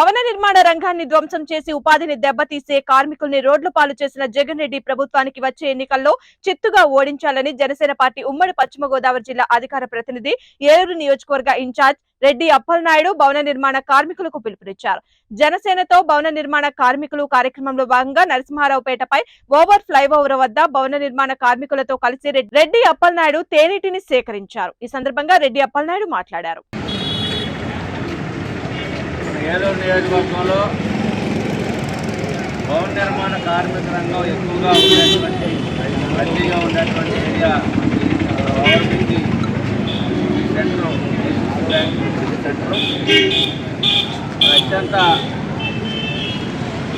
భవన నిర్మాణ రంగాన్ని ధ్వంసం చేసి ఉపాధిని దెబ్బతీసే కార్మికుల్ని రోడ్ల పాలు చేసిన జగన్ రెడ్డి ప్రభుత్వానికి వచ్చే ఎన్నికల్లో చిత్తుగా ఓడించాలని జనసేన పార్టీ ఉమ్మడి పశ్చిమ గోదావరి జిల్లా అధికార ప్రతినిధి ఏలూరు నియోజకవర్గ ఇన్ఛార్జ్ రెడ్డి అప్పలనాయుడు భవన నిర్మాణ కార్మికులకు పిలుపునిచ్చారు. జనసేనతో భవన నిర్మాణ కార్మికులు కార్యక్రమంలో భాగంగా నరసింహారావుపేటపై ఓవర్ ఫ్లైఓవర్ వద్ద భవన నిర్మాణ కార్మికులతో కలిసి రెడ్డి అప్పలనాయుడు తేనీటిని సేకరించారు. ఈ సందర్భంగా రెడ్డి అప్పలనాయుడు మాట్లాడారు. ఏలూరు నియోజకవర్గంలో భవన నిర్మాణ కార్మిక రంగం ఎక్కువగా ఉండేటువంటి రద్దీగా ఉండేటువంటి area overbridge centre bank centre. అత్యంత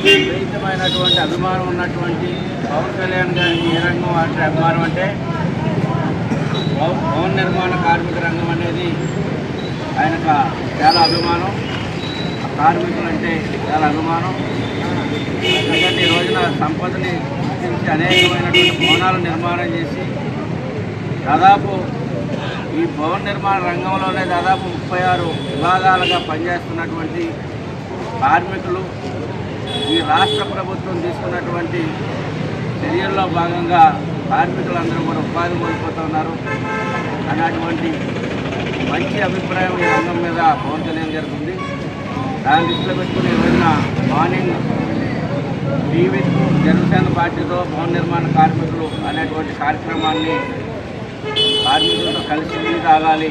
విపరీతమైనటువంటి అభిమానం ఉన్నటువంటి పవన్ కళ్యాణ్ గారికి ఏ రంగం అంటే అభిమానం అంటే భవన నిర్మాణ కార్మిక రంగం అనేది ఆయనకు చాలా అభిమానం. కార్మికులంటే కార్మికులు అంటే చాలా అభిమానం. ఎందుకంటే ఈ రోజున సంపదని సృష్టించి అనేకమైనటువంటి భవనాలు నిర్మాణం చేసి దాదాపు ఈ భవన నిర్మాణ రంగంలోనే దాదాపు ముప్పై ఆరు విభాగాలుగా పనిచేస్తున్నటువంటి కార్మికులు ఈ రాష్ట్ర ప్రభుత్వం తీసుకున్నటువంటి చర్యల్లో భాగంగా కార్మికులందరూ కూడా ఉపాధి కోల్పోతున్నారు అన్నటువంటి మంచి అభిప్రాయం ఈ రంగం మీద పవన్ కళ్యాణ్ దాన్ని దృష్టిలో పెట్టుకుని ఈ మార్నింగ్ టీవీ జనసేన పార్టీతో భవన నిర్మాణ కార్మికులు అనేటువంటి కార్యక్రమాన్ని కార్మికులతో కలిసి నీళ్ళు తాగాలి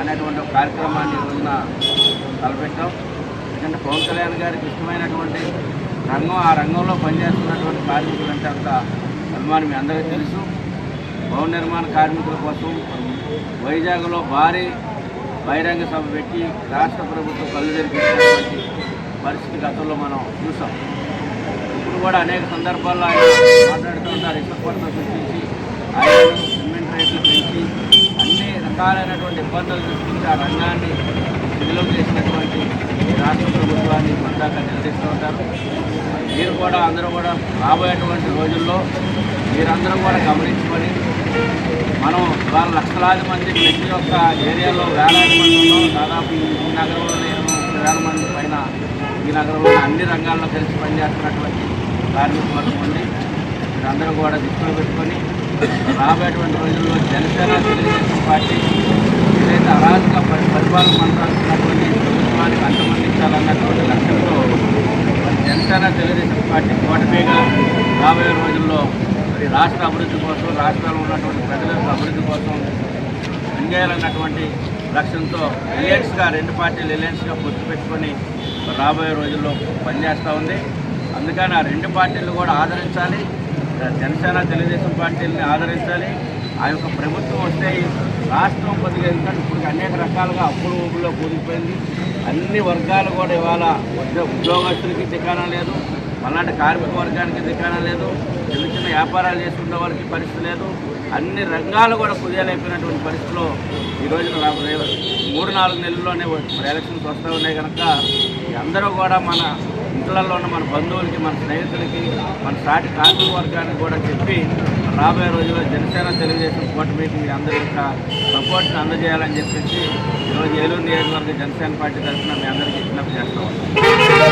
అనేటువంటి ఒక కార్యక్రమాన్ని ఈ తలపెట్టాం. ఎందుకంటే పవన్ కళ్యాణ్ గారికి ఇష్టమైనటువంటి రంగం ఆ రంగంలో పనిచేస్తున్నటువంటి కార్మికులు అంటే అంత అభిమానం మీ అందరికీ తెలుసు. భవన నిర్మాణ కార్మికుల కోసం వైజాగ్లో భారీ బహిరంగ సభ పెట్టి రాష్ట్ర ప్రభుత్వం కళ్ళు తెరిపించినటువంటి పరిస్థితి గతంలో మనం చూసాం. ఇప్పుడు కూడా అనేక సందర్భాల్లో ఆయన మాట్లాడుతూ ఉంటారు ఇసుక సృష్టించి ఆయన సిమెంట్ రేట్లు పెంచి అన్ని రకాలైనటువంటి ఇబ్బందులు సృష్టించి ఆ రంగాన్ని నిలువ చేసినటువంటి రాష్ట్ర ప్రభుత్వాన్ని కొందాక నిలదీస్తూ ఉంటారు. మీరు కూడా అందరూ కూడా రాబోయేటువంటి రోజుల్లో మీరందరూ కూడా గమనించుకొని మనం వాళ్ళ లక్షలాది మంది ప్రతి ఒక్క ఏరియాలో వేలాది మందిలో దాదాపు ఈ నగరంలో నేను వేల మంది పైన ఈ నగరంలో అన్ని రంగాల్లో కలిసి పనిచేస్తున్నటువంటి కార్మిక వర్గం ఉంది మీరందరూ కూడా దృష్టిలో పెట్టుకొని రాబోయేటువంటి రోజుల్లో జనసేన తెలుగుదేశం పార్టీ ఏదైతే అరాజక పరిపాలన కొనసాగుతున్నటువంటి ప్రభుత్వానికి అంతమందించాలన్నటువంటి లక్ష్యంతో జనసేన తెలుగుదేశం పార్టీ కూటమిగా రాబోయే రోజుల్లో మరి రాష్ట్ర అభివృద్ధి కోసం రాష్ట్రాల్లో ఉన్నటువంటి ప్రజల అభివృద్ధి కోసం పనిచేయాలన్నటువంటి లక్ష్యంతో ఎలియన్స్గా రెండు పార్టీలు ఎలియన్స్గా పొత్తు పెట్టుకొని రాబోయే రోజుల్లో పనిచేస్తూ ఉంది. అందుకని ఆ రెండు పార్టీలు కూడా ఆదరించాలి. జనసేన తెలుగుదేశం పార్టీలని ఆదరించాలి. ఆ యొక్క ప్రభుత్వం వస్తే రాష్ట్రం కొద్దిగా ఎందుకంటే ఇప్పుడు అనేక రకాలుగా అప్పులు ఊపుల్లో కూలిపోయింది. అన్ని వర్గాలు కూడా ఇవాళ ఉద్యోగస్తులకి దికాణం లేదు. అలాంటి కార్మిక వర్గానికి దికాణం లేదు. చిన్న చిన్న వ్యాపారాలు చేసుకునే వారికి పరిస్థితి లేదు. అన్ని రంగాలు కూడా కుదేలైపోయినటువంటి పరిస్థితిలో ఈ రోజున మూడు నాలుగు నెలల్లోనే ఎలక్షన్స్ వస్తూ ఉన్నాయి కనుక అందరూ కూడా మన ఇంట్లలో ఉన్న మన బంధువులకి మన స్నేహితులకి మన సాటి కార్మిక వర్గానికి కూడా చెప్పి రాబోయే రోజుల్లో జనసేన తెలుగుదేశం కూటమికి మీ అందరి యొక్క సపోర్ట్ని అందజేయాలని చెప్పేసి ఈరోజు ఏలూరు నియోజకవర్గ జనసేన పార్టీ తరఫున మీ అందరికీ విజ్ఞప్తి చేస్తాం